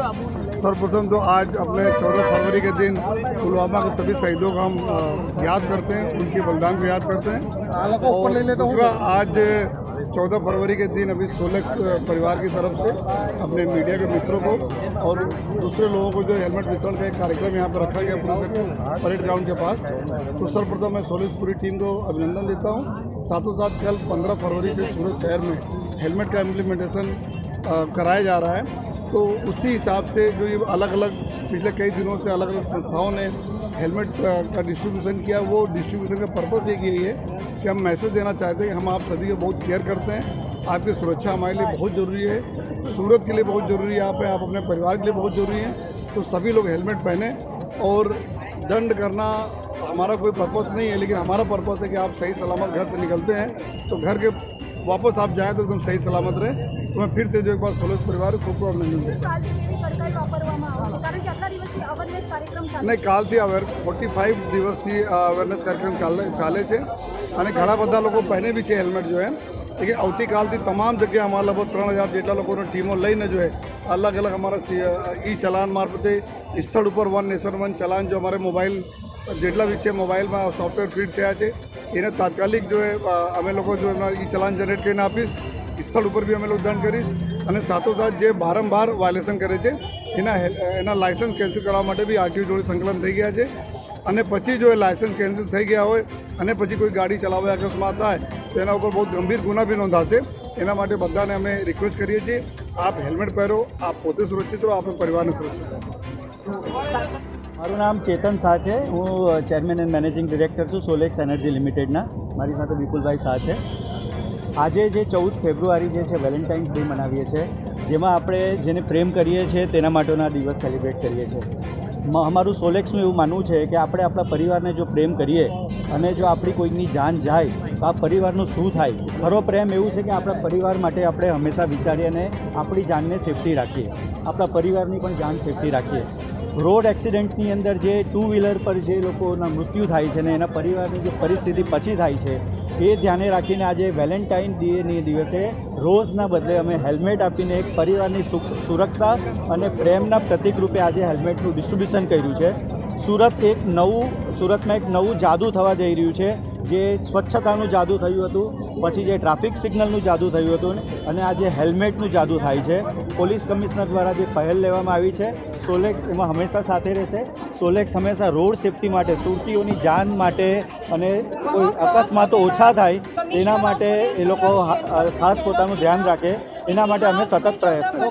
सर्वप्रथम तो आज अपने 14 फरवरी के दिन पुलवामा के सभी शहीदों का हम अ, याद करते हैं उनके बलिदान को याद करते हैं और दूसरा आज 14 फरवरी के दिन अभी सोलह परिवार की तरफ़ से अपने मीडिया के मित्रों को और दूसरे लोगों को जो हेलमेट वितरण का एक कार्यक्रम यहाँ पर रखा गया पुलिस परेड ग्राउंड के पास तो सर्वप्रथम मैं सोलिस पूरी टीम को अभिनंदन देता हूँ। साथों साथ कल 15 फरवरी से सूरत शहर में हेलमेट का इम्प्लीमेंटेशन कराया जा रहा है। तो उसी हिसाब से जो ये अलग अलग पिछले कई दिनों से अलग अलग संस्थाओं ने हेलमेट का डिस्ट्रीब्यूशन किया, वो डिस्ट्रीब्यूशन का पर्पस एक यही है कि हम मैसेज देना चाहते हैं कि हम आप सभी को बहुत केयर करते हैं। आपकी सुरक्षा हमारे लिए बहुत ज़रूरी है, सूरत के लिए बहुत ज़रूरी है, आप है आप अपने परिवार के लिए बहुत ज़रूरी है। तो सभी लोग हेलमेट पहने और दंड करना हमारा कोई पर्पस नहीं है, लेकिन हमारा पर्पस है कि आप सही सलामत घर से निकलते हैं। तो घर के वापस आप जाएँ तो एकदम सही सलामत रहे। तो मैं फिर से जो एक बार सोलह परिवार को खूब खूब अभिनंदन देता નહીં કાલથી અવેર ફોર્ટી ફાઇવ દિવસથી અવેરનેસ કાર્યક્રમ ચાલે છે. અને ઘણા બધા લોકો પહેરે બી છે હેલ્મેટ જો એમ. કે આવતીકાલથી તમામ જગ્યાએ અમારા લગભગ ત્રણ હજાર જેટલા લોકોની ટીમો લઈને જોએ અલગ અલગ અમારા ઈ ચલાન મારફતે સ્થળ ઉપર વન નેશન વન ચલાન જો અમારે મોબાઈલ, જેટલા બી છે મોબાઈલમાં સોફ્ટવેર ફીડ થયા છે, એને તાત્કાલિક જો અમે લોકો જો એમના ઈ ચલાન જનરેટ કરીને આપીશ. સ્થળ ઉપર બી અમે લોકો દંડ કરીશ. અને સાથોસાથ જે વારંવાર વાયોલેશન કરે છે, એના એના લાયસન્સ કેન્સલ કરવા માટે બી આરટીઓ જોડે સંકલન થઈ ગયા છે. અને પછી જો એ લાયસન્સ કેન્સલ થઈ ગયા હોય અને પછી કોઈ ગાડી ચલાવવા અકસ્માત થાય, તો એના ઉપર બહુ ગંભીર ગુના બી નોંધાશે. એના માટે બધાને અમે રિક્વેસ્ટ કરીએ છીએ, આપ હેલ્મેટ પહેરો, આપ પોતે સુરક્ષિત રહો આપણા પરિવારને સુરક્ષિત રહો મારું નામ ચેતન શાહ છે. હું ચેરમેન એન્ડ મેનેજિંગ ડિરેક્ટર છું સોલેક્સ એનર્જી લિમિટેડના મારી સાથે વિપુલભાઈ શાહ છે. આજે જે ચૌદ ફેબ્રુઆરી જે છે વેલેન્ટાઇન્સ ડે મનાવીએ છીએ જેમાં આપણે જેને પ્રેમ કરીએ છીએ, તેના માટેના દિવસ સેલિબ્રેટ કરીએ છીએ. અમારું સોલેક્સનું એવું માનવું છે કે આપણે આપણા પરિવારને જો પ્રેમ કરીએ અને જો આપણી કોઈની જાન જાય, તો આ પરિવારનું શું થાય? ખરો પ્રેમ એવું છે કે આપણા પરિવાર માટે આપણે હંમેશા વિચારીએ અને આપણી જાનને સેફટી રાખીએ. આપણા પરિવારની પણ જાન સેફટી રાખીએ. રોડ એક્સિડન્ટની અંદર જે ટુ વ્હીલર પર જે લોકોના મૃત્યુ થાય છે ને એના પરિવારની જે પરિસ્થિતિ પછી થાય છે, એ ધ્યાને રાખીને આજે વેલેન્ટાઇન ડેની દિવસે રોઝના બદલે અમે હેલ્મેટ આપીને એક પરિવારની સુખ, સુરક્ષા અને પ્રેમના પ્રતિકરૂપે આજે હેલ્મેટનું ડિસ્ટ્રીબ્યુશન કર્યું છે. સુરત એક નવું, સુરતમાં એક નવું જાદુ થવા જઈ રહ્યું છે, જે સ્વચ્છતાનું જાદુ થયું હતું, પછી જે ટ્રાફિક સિગ્નલનું જાદુ થયું હતું અને આજે હેલ્મેટનું જાદુ થાય છે. પોલીસ કમિશનર દ્વારા જે પહેલ લેવામાં આવી છે સોલેક્સ એમાં હંમેશા સાથે રહેશે. સોલેક્સ હંમેશા રોડ સેફટી માટે, સુરતીઓની જાન માટે અને કોઈ અકસ્માતો ઓછા થાય, એના માટે એ લોકો ખાસ પોતાનું ધ્યાન રાખે. એના માટે અમે સતત પ્રયત્ન